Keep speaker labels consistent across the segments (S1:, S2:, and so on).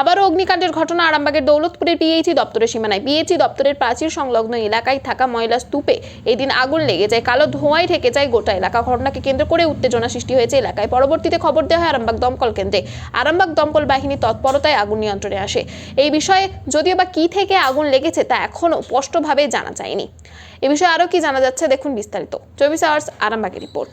S1: আবারও অগ্নিকাণ্ডের ঘটনা আরামবাগের দৌলতপুরের পিএইচি দপ্তরের সীমানায়। পিএইচি দপ্তরের প্রাচীর সংলগ্ন এলাকায় থাকা ময়লা স্তূপে এদিন আগুন লেগে যায়। কালো ধোঁয়ায় ঢেকে যায় গোটা এলাকা। ঘটনাকে কেন্দ্র করে উত্তেজনা সৃষ্টি হয়েছে এলাকায়। পরবর্তীতে খবর দেওয়া হয় আরামবাগ দমকল কেন্দ্রে। আরামবাগ দমকল বাহিনী তৎপরতায় আগুন নিয়ন্ত্রণে আসে। এই বিষয়ে যদিও বা কী থেকে আগুন লেগেছে তা এখনও স্পষ্টভাবে জানা যায়নি। এ বিষয়ে আরও কি জানা যাচ্ছে দেখুন বিস্তারিত। চব্বিশ আওয়ার্স আরামবাগের রিপোর্ট।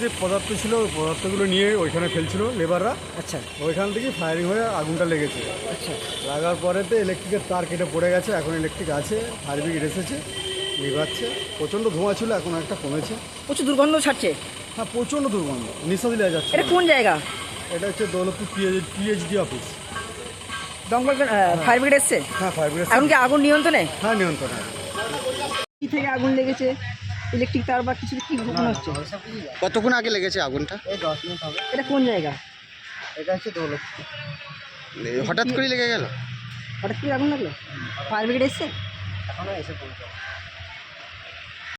S2: যে পদার্থ ছিল ওই পদার্থগুলো নিয়ে ওইখানে ফেলছিল লেবাররা
S3: আচ্ছা।
S2: ওইখান থেকে ফায়ারিং হয়ে আগুনটা লেগেছে।
S3: আচ্ছা।
S2: লাগার পরেতে ইলেকট্রিকের তার কেটে পড়ে গেছে এখন ইলেকট্রিক আছে ফায়ার ব্রিগেড এসেছে নিভাচ্ছে। প্রচণ্ড ধোঁয়া ছিল এখন একটা কমেছে।
S3: প্রচুর দুর্গন্ধ ছাড়ছে?
S2: হ্যাঁ প্রচণ্ড দুর্গন্ধ নিঃশ্বাস দেওয়া যাচ্ছে।
S3: এটা কোন জায়গা?
S2: এটা হচ্ছে দৌলতপুর পিএইচডি অফিস
S3: দমকল ফায়ার ব্রিগেড এসছে?
S2: হ্যাঁ ফায়ার ব্রিগেড
S3: এখন কি আগুন নিয়ন্ত্রণে?
S2: হ্যাঁ নিয়ন্ত্রণ।
S3: থেকে আগুন লেগেছে? ইলেকট্রিক তার বা কিছু কি ঘটনা হচ্ছে?
S4: কতক্ষণ আগে লেগেছে আগুনটা?
S3: এটা কোন জায়গা?
S4: এটা হচ্ছে দৌলতপুর। হঠাৎ করে লেগে গেল?
S3: হঠাৎ করে আগুন লাগল? ফায়ার ব্রিগেড এসছে?
S4: এখনও এসে পৌঁছে